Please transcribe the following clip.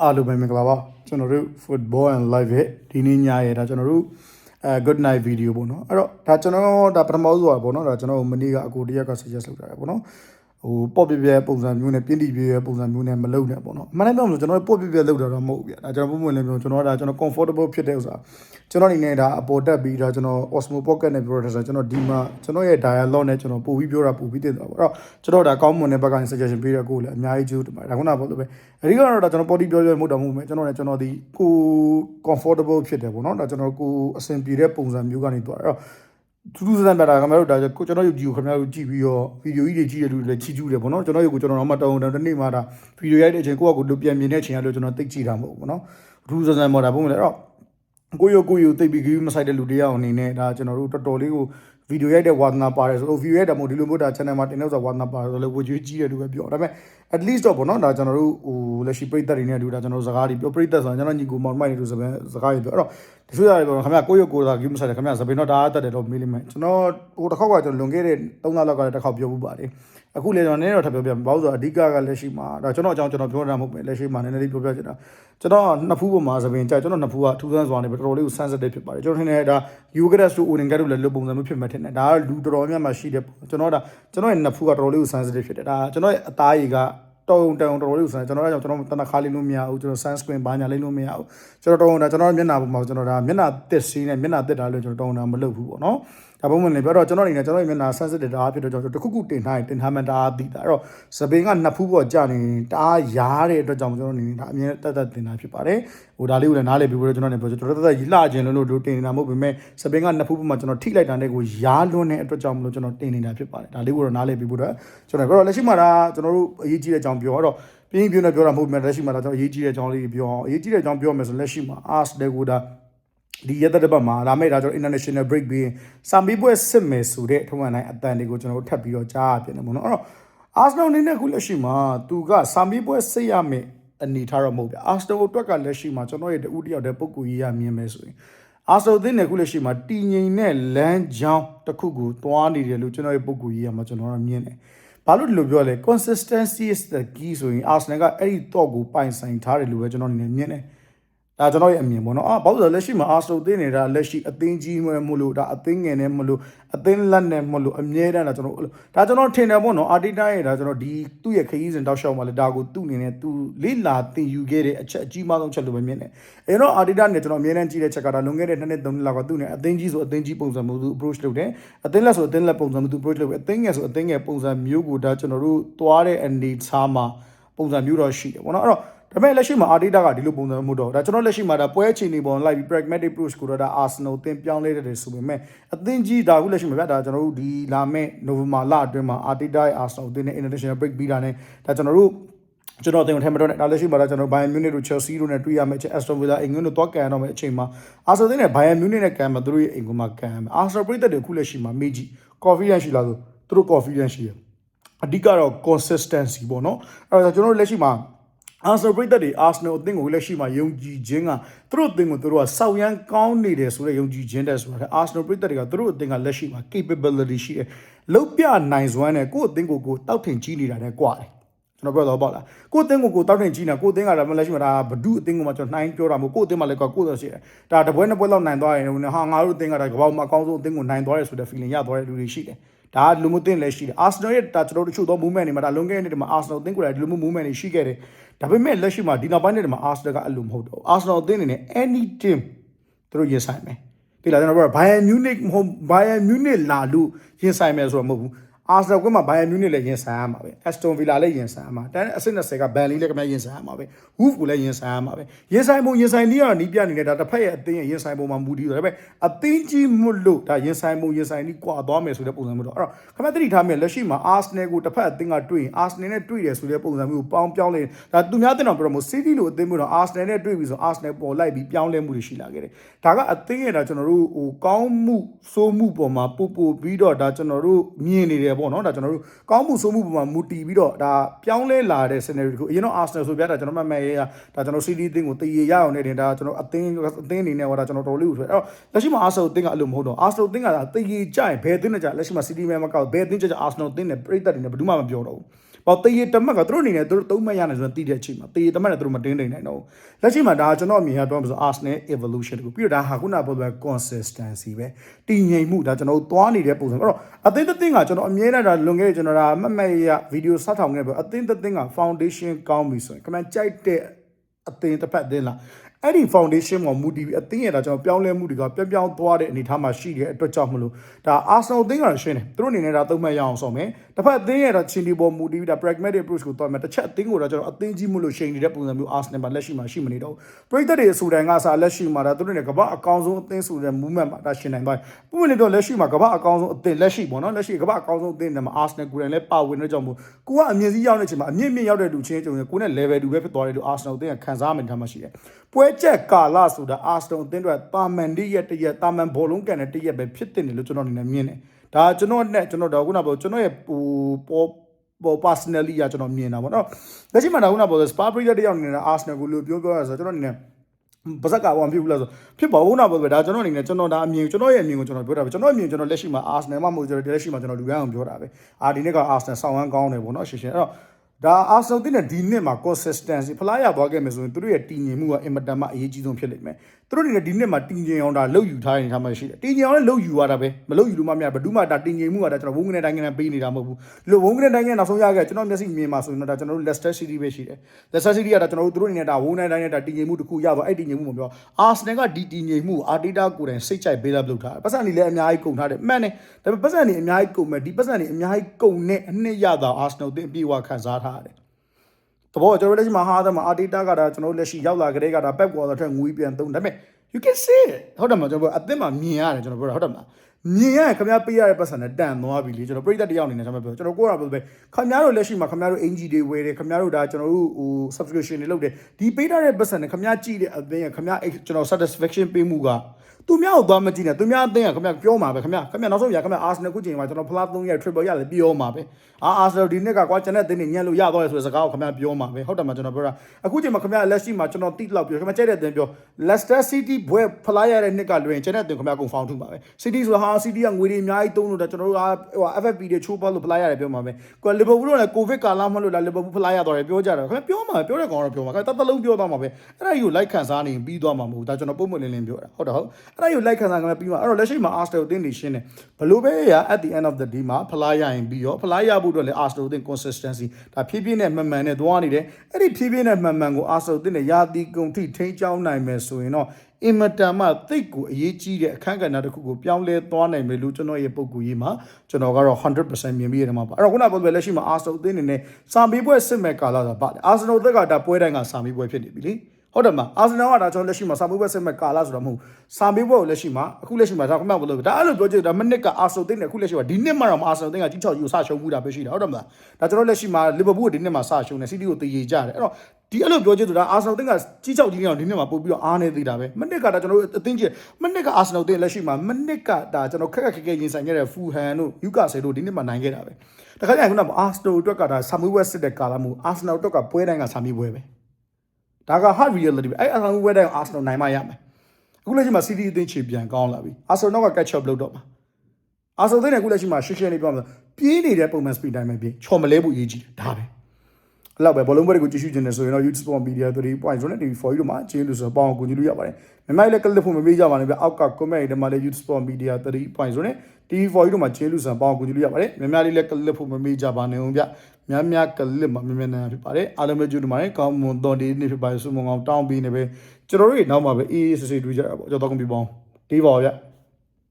အားလုံးပဲမင်္ဂလာပါကျွန်တော်တို့ football and live ရဲ့ဒီနေ့ညရဲ့ဒါကျွန်တော်တို့အဲ good night video ပေါ့နော်အဲ့တော့ဒါကျွန်တော်ဒါပထမဆုံးอ่ะပေါ့နော်ဒါကျွန်တော်မနေ့ကအကိုတရက်က suggest လုပ်တာလေပေါ့နော် ဟိုပေါ့ပြပြပုံစံမျိုးနဲ့ပြင်းတိပြပြပုံစံမျိုးနဲ့မလုပ်နဲ့ပေါ့နော်အမှန်တမ်းပြောလို့ကျွန်တော်ပေါ့ပြပြလုပ်တာတော့မဟုတ်ဘူးဗျဒါကျွန်တော်ပုံမှန်လည်းပြောကျွန်တော်ဒါကျွန်တော် comfortable ဖြစ်တဲ့ဥစ္စာကျွန်တော်အနေနဲ့ဒါအပေါ်တက်ပြီးဒါကျွန်တော် Osmo Pocket နဲ့ပြောတာဆိုကျွန်တော်ဒီမှာကျွန်တော်ရဲ့ dialogue နဲ့ကျွန်တော်ပို့ပြီးပြောတာပို့ပြီးတင်သွားပါတော့ကျွန်တော်ဒါကောင်းမွန်တဲ့ဘက်ကနေ suggestion ပေးရကိုလည်းအများကြီးကျေးဇူးတင်ပါတယ်ဒါခုနကပြောလို့ပဲအဓိကတော့ဒါကျွန်တော် body ပြောပြောမဟုတ်တော့မဟုတ်ပဲကျွန်တော်လည်းကျွန်တော်ဒီကို comfortable ဖြစ်တယ်ပေါ့နော်ဒါကျွန်တော်ကိုအဆင်ပြေတဲ့ပုံစံမျိုးကနေသွားအဲ့တော့ သူသူစံပြတာခင်ဗျားတို့ဒါကိုကျွန်တော်ယူကြည့်ကိုခင်ဗျားတို့ကြည့်ပြီးတော့ဗီဒီယိုကြီးတွေကြည့်ရလို့လည်းချီကျူးတယ်ပေါ့နော်ကျွန်တော်ယူကိုကျွန်တော်တော့မှတောင်းတောင်းတနေ့မှဒါဗီဒီယိုရိုက်တဲ့အချိန်ကိုယ့်အကူတို့ပြန်မြင်တဲ့အချိန်ကလို့ကျွန်တော်သိကြည့်တာမဟုတ်ဘူးပေါ့နော်သူသူစံမော်တာပုံမလဲအဲ့တော့ကိုရကိုရတိတ်ပြီးကြီးမဆိုင်တဲ့လူတယောက်အနေနဲ့ဒါကျွန်တော်တို့တော်တော်လေးကိုဗီဒီယိုရိုက်တဲ့ဝါသနာပါတယ်ဆိုတော့ view ရိုက်တယ်မို့ဒီလိုမျိုးဒါ channel မှာတင်လို့ဆိုဝါသနာပါတယ်ဆိုတော့လေဝကြွေးကြီးတယ်လို့ပဲပြောဒါပေမဲ့ at least တော့ပေါ့နော်ဒါကျွန်တော်တို့ဟိုလက်ရှိပရိသတ်တွေနဲ့တူဒါကျွန်တော်စကားတွေပြောပရိသတ်ဆိုတာကျွန်တော်ညီကိုမောင်မိုက်နေတူစပယ်စကားတွေပြောအဲ့တော့ တချို့ရတယ်ပြောခင်ဗျာကိုရကိုသာ view မဆိုင်တယ်ခင်ဗျာစပယ်တော့ဒါအတက်တယ်တော့မေးလိမ့်မယ်ကျွန်တော်ဟိုတစ်ခေါက်ကကျွန်တော်လွန်ခဲ့တဲ့3လလောက်ကလည်းတစ်ခေါက်ပြောဘူးပါတယ်အခုလေကျွန်တော်နည်းနည်းတော့ထပ်ပြောပြမယ်ဘာလို့ဆိုတော့အဓိကကလက်ရှိမှာဒါကျွန်တော်အကြောင်းကျွန်တော်ပြောတာမဟုတ်ပဲလက်ရှိမှာနည်းနည်းလေးပြောပြချင်တာကျွန်တော်နှစ်ဖူးပေါ်မှာသပင်ကြာကျွန်တော်နှစ်ဖူးကထူးဆန်းစွာနေပဲတော်တော်လေးကို sensitive ဖြစ်ပါတယ်ကျွန်တော်ထင်တယ်ဒါ Eucharist တို့ Odin ကတို့လည်းလိုပုံစံမျိုးဖြစ်မှထင်တယ်ဒါကလူတော်တော်များများရှိတယ်ကျွန်တော်ဒါကျွန်တော်ရဲ့နှစ်ဖူးကတော်တော်လေးကို sensitive ဖြစ်တယ်ဒါကျွန်တော်ရဲ့အသားရည်က တုံတုံတော်တော်လေးကိုဆန်ကျွန်တော်ကကျွန်တော်တနခါလေးလို့မရဘူးကျွန်တော် sunscreen ဘာညာလေးလို့မရဘူးကျွန်တော်တုံတာကျွန်တော်မျက်နှာပေါ်မှာကျွန်တော်ဒါမျက်နှာတစ်စီးနဲ့မျက်နှာတစ်တာလို့ကျွန်တော်တုံတာမလုပ်ဘူးပေါ့နော် ဒါပုံမှန်လေပြောတော့ကျွန်တော်အနေနဲ့ကျွန်တော်ရဲ့မျက်နှာ sensitive တာဖြစ်တော့ကျွန်တော်တခုခုတင်ထားရင်တင်ထားမှတားသိတာအဲ့တော့စပင်ကနှစ်ဖူးပေါ်ကြာနေတအားရားတဲ့အတွက်ကြောင့်ကျွန်တော်အနေနဲ့ဒါအမြဲတက်တက်တင်တာဖြစ်ပါတယ်ဟိုဒါလေးကိုလည်းနားလည်ပြီးတော့ကျွန်တော်နေပြောကျွန်တော်တက်တက်လှခြင်းလို့လို့တင်နေတာမဟုတ်ပေမဲ့စပင်ကနှစ်ဖူးပေါ်မှာကျွန်တော်ထိလိုက်တာနဲ့ကိုရားလွန်းတဲ့အတွက်ကြောင့်မလို့ကျွန်တော်တင်နေတာဖြစ်ပါတယ်ဒါလေးကိုတော့နားလည်ပြီးဖို့တော့ကျွန်တော်ပြောတော့လက်ရှိမှာဒါကျွန်တော်တို့အရေးကြီးတဲ့အကြောင်းပြောတော့ပြင်းပြင်းနဲ့ပြောတာမဟုတ်ပေမဲ့လက်ရှိမှာဒါကျွန်တော်အရေးကြီးတဲ့အကြောင်းလေးပြောအောင်အရေးကြီးတဲ့အကြောင်းပြောမယ်ဆိုလက်ရှိမှာ ars တဲ့ကိုဒါ ဒီရက်တဲ့ဘက်မှာလာမယ့်ဒါကျွန်တော် international break ပြီးစာမေးပွဲစစ်မယ်ဆိုတဲ့ထုံးစံတိုင်းအတန်တွေကိုကျွန်တော်တို့ထပ်ပြီးတော့ကြားရပြန်တယ်ပေါ့နော်အဲ့တော့ Arsenal အနေနဲ့အခုလက်ရှိမှာသူကစာမေးပွဲစစ်ရမယ်အနေထားတော့မဟုတ်ဘူး Arsenal အတွက်ကလက်ရှိမှာကျွန်တော်ရဲ့တူတယောက်တည်းပုံကူကြီးရမြင်မယ်ဆိုရင် Arsenal အသင်းနဲ့အခုလက်ရှိမှာတည်ငြိမ်တဲ့လမ်းကြောင်းတစ်ခုကိုသွားနေတယ်လို့ကျွန်တော်ရဲ့ပုံကူကြီးရမှာကျွန်တော်တို့မြင်တယ်ဘာလို့ဒီလိုပြောလဲ consistency is the key ဆိုရင် Arsenal ကအဲ့ဒီတော့ကိုပိုင်ဆိုင်ထားတယ်လို့ပဲကျွန်တော်အနေနဲ့မြင်တယ် ဒါကျွန်တော်ရဲ့အမြင်ပေါ့နော်အာဘာလို့လဲလက်ရှိမှာ Arsenal သိနေတာလက်ရှိအသင်းကြီးမှမလို့ဒါအသင်းငယ်နဲ့မလို့အသင်းလက်နဲ့မလို့အမြဲတမ်းဒါကျွန်တော်ဒါကျွန်တော်ထင်တယ်ပေါ့နော်အာတီတာရဲ့ဒါကျွန်တော်ဒီသူ့ရဲ့ခရီးစဉ်တောက်လျှောက်မှာလေဒါကိုသူ့အနေနဲ့သူလေးလာတင်ယူခဲ့တဲ့အချက်အကြီးမားဆုံးချက်လို့ပဲမြင်တယ်အဲတော့အာတီတာနဲ့ကျွန်တော်အမြဲတမ်းကြည့်တဲ့ချက်ကဒါလွန်ခဲ့တဲ့နှစ်နှစ်သုံးနှစ်လောက်ကသူ့နဲ့အသင်းကြီးဆိုအသင်းကြီးပုံစံမျိုးသူ approach လုပ်တယ်အသင်းလက်ဆိုအသင်းလက်ပုံစံမျိုးသူ approach လုပ်တယ်အသင်းငယ်ဆိုအသင်းငယ်ပုံစံမျိုးကိုဒါကျွန်တော်တို့သွားတဲ့အနေထားမှာပုံစံမျိုးတော့ရှိတယ်ပေါ့နော်အဲ့တော့ ဒါပေမဲ့လက်ရှိမှာအာတီတာကဒီလိုပုံစံမျိုးတော့ဒါကျွန်တော်လက်ရှိမှာဒါပွဲချီနေပေါ်လိုက်ပြီး pragmatic approach ကိုတော့ဒါ Arsenal တင်ပြောင်းလဲတယ်ဆိုပေမဲ့အသင်းကြီးဒါခုလက်ရှိမှာဗျာဒါကျွန်တော်တို့ဒီလာမဲ့ November လအတွင်းမှာအာတီတာရဲ့ Arsenal တင်တဲ့ international break ပြီးတာနဲ့ဒါကျွန်တော်တို့ကျွန်တော်တင်ထဲမှာတော့ဒါလက်ရှိမှာဒါကျွန်တော် Bayern Munich တို့ Chelsea တို့နဲ့တွေ့ရမယ့်အချိန် Aston Villa အင်္ဂလန်တို့တွားကန်ရတော့မယ့်အချိန်မှာ Arsenal တင်နဲ့ Bayern Munich နဲ့ကန်မှာသူတို့ရဲ့အင်္ဂလန်မှာကန်ရမယ် Arsenal ပြည်သက်တွေခုလက်ရှိမှာမေးကြည့် confidence ရှိလားဆိုသူတို့ confidence ရှိတယ်အဓိကတော့ consistency ပေါ့နော်အဲ့တော့ကျွန်တော်တို့လက်ရှိမှာ Arsenal ပြည်သက်တွေ Arsenal အသင်းကိုလက်ရှိမှာယုံကြည်ခြင်းကသူတို့အသင်းကိုသူတို့ကစောက်ရမ်းကောင်းနေတယ်ဆိုတဲ့ယုံကြည်ခြင်းတဲ့ဆိုတာ Arsenal ပြည်သက်တွေကသူတို့အသင်းကလက်ရှိမှာ capability ရှိတယ်လုတ်ပြနိုင်စွမ်းနဲ့ကိုယ့်အသင်းကိုကိုတောက်ထင်ကြီးနေတာနဲ့ကြွားတယ်ကျွန်တော်ပြောတော့ပေါ့လားကိုယ့်အသင်းကိုကိုတောက်ထင်ကြီးနေတာကိုယ့်အသင်းကလည်းလက်ရှိမှာဒါဘဒုအသင်းကိုမှကျွန်တော်နှိုင်းပြောတာမဟုတ်ကိုယ့်အသင်းမှာလည်းကိုယ့်အသင်းရှိတယ်ဒါတပွဲနှစ်ပွဲလောက်နိုင်သွားရင်ဟာငါတို့အသင်းကဒါကမ္ဘာမှာအကောင်းဆုံးအသင်းကိုနိုင်သွားတယ်ဆိုတဲ့ feeling ရသွားတဲ့လူတွေရှိတယ် ဒါလူမှုတင်လည်းရှိတယ် Arsenal ရဲ့ဒါကျွန်တော်တို့တချို့သော movement တွေမှာဒါလွန်ခဲ့တဲ့နေ့မှာ Arsenal အသင်းကိုလည်းဒီလိုမျိုး movement တွေရှိခဲ့တယ်ဒါပေမဲ့လက်ရှိမှာဒီနောက်ပိုင်းတွေမှာ Arsenal ကအလိုမဟုတ်တော့ Arsenal အသင်းအနေနဲ့ any team သူတို့ရင်ဆိုင်မယ်ဒီလားကျွန်တော်ပြော Bayern Munich မဟုတ် Bayern Munich လာလို့ရင်ဆိုင်မယ်ဆိုတော့မဟုတ်ဘူး Arsenal ကမှ Bayern Munich လည်းရင်ဆိုင်ရမှာပဲ Aston Villa လည်းရင်ဆိုင်ရမှာတန်းအဆင့်20က Burnley လည်းကမှရင်ဆိုင်ရမှာပဲ Wolves ကိုလည်းရင်ဆိုင်ရမှာပဲရင်ဆိုင်မှုရင်ဆိုင်နည်းကတော့နီးပြနေတယ်ဒါတစ်ဖက်ရဲ့အသင်းရဲ့ရင်ဆိုင်ပုံမှာမူတည်တယ်ဒါပေမဲ့အသင်းကြီးမလို့ဒါရင်ဆိုင်မှုရင်ဆိုင်နည်းကွာသွားမယ်ဆိုတဲ့ပုံစံမျိုးတော့အဲ့တော့ခမသတိထားမယ်လက်ရှိမှာ Arsenal ကိုတစ်ဖက်အသင်းကတွေ့ရင် Arsenal နဲ့တွေ့တယ်ဆိုတဲ့ပုံစံမျိုးကိုပေါင်းပြောင်းလဲဒါသူများတင်တော့ပြောလို့ City လိုအသင်းမျိုးတော့ Arsenal နဲ့တွေ့ပြီဆို Arsenal ပေါ်လိုက်ပြီးပြောင်းလဲမှုတွေရှိလာခဲ့တယ်ဒါကအသင်းရဲ့ဒါကျွန်တော်တို့ဟိုကောင်းမှုစိုးမှုပေါ်မှာပို့ပို့ပြီးတော့ဒါကျွန်တော်တို့မြင်နေတယ်ပေါ့နော်ဒါကျွန်တော်တို့ကောင်းမှုစိုးမှုပေါ်မှာမူတည်ပြီးတော့ဒါပြောင်းလဲလာတဲ့ scenario ကိုအရင်တော့ Arsenal ဆိုပြတာကျွန်တော်မှတ်မှတ်ရဲဒါကျွန်တော် City အသင်းကိုတည်ရရအောင်နေတယ်ဒါကျွန်တော်အသင်းအသင်းအနေနဲ့ဟောဒါကျွန်တော်တော်လေးကိုဆိုအဲ့တော့လက်ရှိမှာ Arsenal အသင်းကအလိုမဟုတ်တော့ Arsenal အသင်းကတည်ရကြရင်ဘယ်အသင်းနဲ့ကြလက်ရှိမှာ City မဲမကောက်ဘယ်အသင်းကြကြ Arsenal အသင်းနဲ့ပြည်သက်တွေနဲ့ဘယ်သူမှမပြောတော့ဘူး ပေါ့တရေတမက်ကသူတို့အနေနဲ့သူတို့သုံးမှတ်ရနိုင်ဆိုတော့တည်တဲ့အချိန်မှာတရေတမက်ကသူတို့မတင်းနေနိုင်တော့ဘူးလက်ရှိမှာဒါကျွန်တော်အမြင်ကတော့ပြောမှာဆို Arsenal evolution တကူပြီးတော့ဒါဟာခုနကပြောတဲ့ consistency ပဲတည်ငြိမ်မှုဒါကျွန်တော်တို့သွားနေတဲ့ပုံစံအဲ့တော့အသင်းတစ်သင်းကကျွန်တော်အမြဲတမ်းဒါလွန်ခဲ့တဲ့ကျွန်တော်ဒါအမှတ်မှတ်ရဗီဒီယိုစထောင်ခဲ့ပြီးအသင်းတစ်သင်းက foundation ကောင်းပြီဆိုရင်ခမန်ကြိုက်တဲ့အသင်းတစ်ဖက်အသင်းလား အဲ့ဒီ foundation မှာမူတည်ပြီးအသင်းရတာကျွန်တော်ပြောင်းလဲမှုတွေကပြောင်းပြောင်းသွားတဲ့အနေအထားမှာရှိတဲ့အတွက်ကြောင့်မလို့ဒါ Arsenal အသင်းကတော့ရှင်းတယ်သူတို့အနေနဲ့ဒါသုံးမှတ်ရအောင်ဆောင်မယ်တစ်ဖက်အသင်းရတာချင်းဒီပေါ်မူတည်ပြီးဒါ pragmatic approach ကိုသွားမယ်တစ်ချက်အသင်းကိုတော့ကျွန်တော်အသင်းကြီးမှုလို့ရှိနေတဲ့ပုံစံမျိုး Arsenal မှာလက်ရှိမှာရှိမနေတော့ဘူးပရိသတ်တွေအဆိုတိုင်းကစားလက်ရှိမှာဒါသူတို့နဲ့ကမ္ဘာအကောင်ဆုံးအသင်းဆိုတဲ့ movement မှာဒါရှင်းနိုင်သွားပြီပုံမှန်တော့လက်ရှိမှာကမ္ဘာအကောင်ဆုံးအသင်းလက်ရှိပေါ့နော်လက်ရှိကမ္ဘာအကောင်ဆုံးအသင်းတွေမှာ Arsenal ကိုယ်တိုင်လည်းပါဝင်တဲ့ကြောင့်မို့ကိုကအမြင့်ကြီးရောက်တဲ့အချိန်မှာအမြင့်မြင့်ရောက်တဲ့လူချင်းကြုံရင်ကိုနဲ့ level တူပဲဖြစ်သွားတယ်လို့ Arsenal အသင်းကခံစားမှန်ထားမှရှိတယ်ပွဲချက်ကာလဆိုတာ Arsenal အသင်းတို့တာမန်တရက်တရက်တာမန်ဘောလုံးကန်တဲ့တရက်ပဲဖြစ်တဲ့နေလို့ကျွန်တော်အနေနဲ့မြင်တယ်ဒါကျွန်တော်နဲ့ကျွန်တော်တော့ခုနကပြောကျွန်တော်ရဲ့ဟိုပေါ်ပေါ် personally ရကျွန်တော်မြင်တာပေါ့နော်လက်ရှိမှာဒါခုနကပြော Spa Breeder တယောက်အနေနဲ့ Arsenal ကိုလို့ပြောပြောရဆိုကျွန်တော်အနေနဲ့ပါဇက်ကဘာဖြစ်ဘူးလားဆိုဖြစ်ပါဘူးနာပေါ့ဗျာဒါကျွန်တော်အနေနဲ့ကျွန်တော်ဒါအမြင်ကျွန်တော်ရဲ့အမြင်ကိုကျွန်တော်ပြောတာပဲကျွန်တော်အမြင်ကျွန်တော်လက်ရှိမှာ Arsenal မှမဟုတ်ကျွန်တော်လက်ရှိမှာကျွန်တော်လူကန်းအောင်ပြောတာပဲအာဒီနေ့က Arsenal ဆောင်းဝမ်းကောင်းတယ်ပေါ့နော်ရှင်းရှင်းအဲ့တော့ ဒါ Arsenal တင်းတဲ့ဒီနှစ်မှာ consistency ဖလားရသွားခဲ့မယ်ဆိုရင်သူတို့ရဲ့တည်ငြိမ်မှုကအင်မတန်မှအရေးကြီးဆုံးဖြစ်လိမ့်မယ် သူတို့အနေနဲ့ဒီနှစ်မှာတည်ငြိမ်အောင်ဒါလုပ်ယူထားရင်ထားမှရှိတယ်တည်ငြိမ်အောင်လည်းလုပ်ယူရတာပဲမလုပ်ယူလို့မှမရဘယ်သူမှဒါတည်ငြိမ်မှုကဒါကျွန်တော်ဝုန်းကနေတိုင်းကနေပေးနေတာမဟုတ်ဘူးဒီလိုဝုန်းကနေတိုင်းကနေနောက်ဆုံးရခဲ့ကျွန်တော်မျက်စိမြင်မှာဆိုရင်တော့ဒါကျွန်တော်တို့ Leicester City ပဲရှိတယ် Leicester City ကဒါကျွန်တော်တို့သူတို့အနေနဲ့ဒါဝုန်းကနေတိုင်းနဲ့ဒါတည်ငြိမ်မှုတစ်ခုရသွားအဲ့တည်ငြိမ်မှုမပြော Arsenal ကဒီတည်ငြိမ်မှုအာတီတာကိုယ်တိုင်စိတ်ကြိုက်ပေးလာလုပ်ထားတယ်ပတ်စံနေလည်းအများကြီးကုန်ထားတယ်မှန်တယ်ဒါပေမဲ့ပတ်စံနေအများကြီးကုန်မဲ့ဒီပတ်စံနေအများကြီးကုန်နဲ့အနှစ်ရတာ Arsenal တင်ပြေဝခံစားထားရတယ် တဘောကျွန်တော်လက်ရှိမှာဟာသမှာအာတီတာကဒါကျွန်တော်လက်ရှိရောက်လာကြတဲ့ကဒါ Pep Guardiola ထက်ငွေပြန်သုံးဒါပေမဲ့ you can see it ဟုတ်တယ်မကျွန်တော်အသစ်မှာမြင်ရတယ်ကျွန်တော်ပြောတာဟုတ်တယ်မလားမြင်ရရင်ခင်ဗျားပေးရတဲ့ပတ်စံနဲ့တန်သွားပြီလေကျွန်တော်ပြိတ္တတယောက်အနေနဲ့ကျွန်တော်ပြောကျွန်တော်ကိုယ်ကပြောပဲခင်ဗျားတို့လက်ရှိမှာခင်ဗျားတို့အင်ဂျီတွေဝယ်တယ်ခင်ဗျားတို့ဒါကျွန်တော်တို့ဟို subscription တွေလုပ်တယ်ဒီပေးထားတဲ့ပတ်စံနဲ့ခင်ဗျားကြည့်တဲ့အသင်းကခင်ဗျားကျွန်တော် satisfaction ပေးမှုက သူများကိုသွားမကြည့်နဲ့သူများအသင်းကခင်ဗျားပြောမှာပဲခင်ဗျားခင်ဗျားနောက်ဆုံးရခင်ဗျား Arsenal ခုချိန်မှာကျွန်တော် plus 3ရက် triple ရလည်းပြောမှာပဲအာ Arsenal ဒီနှစ်ကကွာကျွန်တဲ့အသင်းတွေညံ့လို့ရသွားတယ်ဆိုတဲ့စကားကိုခင်ဗျားပြောမှာပဲဟုတ်တယ်မှာကျွန်တော်ပြောတာအခုချိန်မှာခင်ဗျားလက်ရှိမှာကျွန်တော်တိလောက်ပြောခင်ဗျားကြိုက်တဲ့အသင်းပြော Leicester City ဘွဲဖလားရတဲ့နှစ်ကလွင်ကျွန်တဲ့အသင်းခင်ဗျားကုန်ဖောင်းထုမှာပဲ City ဆိုတာဟာ City ကငွေတွေအများကြီးသုံးလို့ဒါကျွန်တော်တို့ကဟို FFP တွေချိုးပေါက်လို့ဖလားရတယ်ပြောမှာပဲကို Liverpool တို့လည်း COVID ကာလမှလို့လား Liverpool ဖလားရသွားတယ်ပြောကြတယ်ခင်ဗျားပြောမှာပြောတဲ့ကောင်တော့ပြောမှာခင်ဗျားတသက်လုံးပြောသွားမှာပဲအဲ့ဒါကြီးကိုလိုက်ခံစားနေပြီးသွားမှာမဟုတ်ဒါကျွန်တော်ပုံမှန်လင်းလင်းပြောတာဟုတ်တယ်ဟုတ်အဲ့ဒါကြီးကိုလိုက်ခံစားခင်ဗျားပြီးမှာအဲ့တော့လက်ရှိမှာ Arsenal အသင်းနေရှင်းတယ်ဘလို့ပဲရ at the end of the day မှာဖလားရရင်ပြီးရောဖလားရဖို့အတွက်လည်း Arsenal အသင်း consistency ဒါဖြည်းဖြည်းနဲ့မှန်မှန်နဲ့သွားနေတယ်အဲ့ဒီဖြည်းဖြည်းနဲ့မှန်မှန်ကို Arsenal အသင်းနဲ့ရာသီကုန်ထိထိန်းချောင်းနိုင်မယ်ဆိုရင်တော့အင်မတန်မှသိတ်ကိုအရေးကြီးတဲ့အခန်းကဏ္ဍတစ်ခုကိုပြောင်းလဲသွားနိုင်မယ်လို့ကျွန်တော်ရဲ့ပုံကူရေးမှာကျွန်တော်ကတော့100%မြင်ပြီးရတယ်မှာပါအဲ့တော့ခုနကပြောပြလက်ရှိမှာ Arsenal အသင်းအနေနဲ့စာမေးပွဲစစ်မဲ့ကာလဆိုတာပါတယ် Arsenal အသက်ကဒါပွဲတိုင်းကစာမေးပွဲဖြစ်နေပြီလေ ဟုတ်တယ်မအာဆင်နယ်ကဒါကျွန်တော်လက်ရှိမှာစာမေးပွဲစစ်မဲ့ကာလဆိုတော့မဟုတ်စာမေးပွဲကိုလက်ရှိမှာအခုလက်ရှိမှာဒါခမောက်ဘလို့ဒါအဲ့လိုပြောကြည့်ဒါမနစ်ကအာဆင်သိနေအခုလက်ရှိမှာဒီနှစ်မှာတော့အာဆင်သိကကြီးချောက်ကြီးကိုစရှုံးမှုတာပဲရှိတာဟုတ်တယ်မလားဒါကျွန်တော်လက်ရှိမှာလီဗာပူးကိုဒီနှစ်မှာစရှုံးတယ်စီးတီးကိုတည်ရကြတယ်အဲ့တော့ဒီအဲ့လိုပြောကြည့်ဆိုတာအာဆင်သိကကြီးချောက်ကြီးနေအောင်ဒီနှစ်မှာပို့ပြီးတော့အားနေသေးတာပဲမနစ်ကဒါကျွန်တော်တို့အသိချင်းမနစ်ကအာဆင်နယ်သိလက်ရှိမှာမနစ်ကဒါကျွန်တော်ခက်ခက်ခဲခဲရင်ဆိုင်ခဲ့တဲ့ဖူဟန်တို့ယူကာဆယ်တို့ဒီနှစ်မှာနိုင်ခဲ့တာပဲတခါကျရင်ခုနကအာဆင်နယ်အတွက်ကဒါစာမေးပွဲစစ်တဲ့ကာလမျိုးအာဆင်နယ်အတွက်ကပွဲတိုင်းကစာမေးပွဲပဲ ဒါက hard reality ပဲအဲ့အဆောင်ဝဲတဲ့ Arsenal နိုင်မှရမယ်အခုလက်ရှိမှာ City အသင်းချေပြန်ကောင်းလာပြီ Arsenal က catch up လုပ်တော့မှာ Arsenal အသင်းကအခုလက်ရှိမှာရှင်းရှင်းလေးပြောမှာပြေးနေတဲ့ပုံမှန် speed တိုင်းပဲပြေးချော်မလဲဖို့အရေးကြီးတယ်ဒါပဲအဲ့လောက်ပဲဘောလုံးပွဲတွေကိုကြည့်ရှုခြင်းနဲ့ဆိုရင်တော့ YouTube Sport Media 3.0နဲ့ TV4 တို့မှာကျင်းလို့ဆိုတော့ပေါအောင်ကူညီလို့ရပါတယ်မြန်မာလည်းကလစ်ဖို့မမေးကြပါနဲ့ဗျအောက်က comment တွေမှာလည်း YouTube Sport Media 3.0နဲ့ TV4 တို့မှာကျင်းလို့ဆိုတော့ပေါအောင်ကူညီလို့ရပါတယ်မြန်မာလေးလည်းကလစ်ဖို့မမေးကြပါနဲ့ဦးဗျ များများကလစ်မှာမြန်မြန်နာဖြစ်ပါတယ်အားလုံးပဲကြိုးတင်ပါတယ်ကောင်းမွန်တော်ဒီနေ့ဖြစ်ပါတယ်ဆုမွန်ကောင်းတောင်းပြီးနေပဲကျွန်တော်တို့နောက်မှာပဲအေးအေးဆေးဆေးတွေ့ကြတာပေါ့ကျွန်တော်တော့ကွန်ပျူတာပေါင်းဒီပါဗျ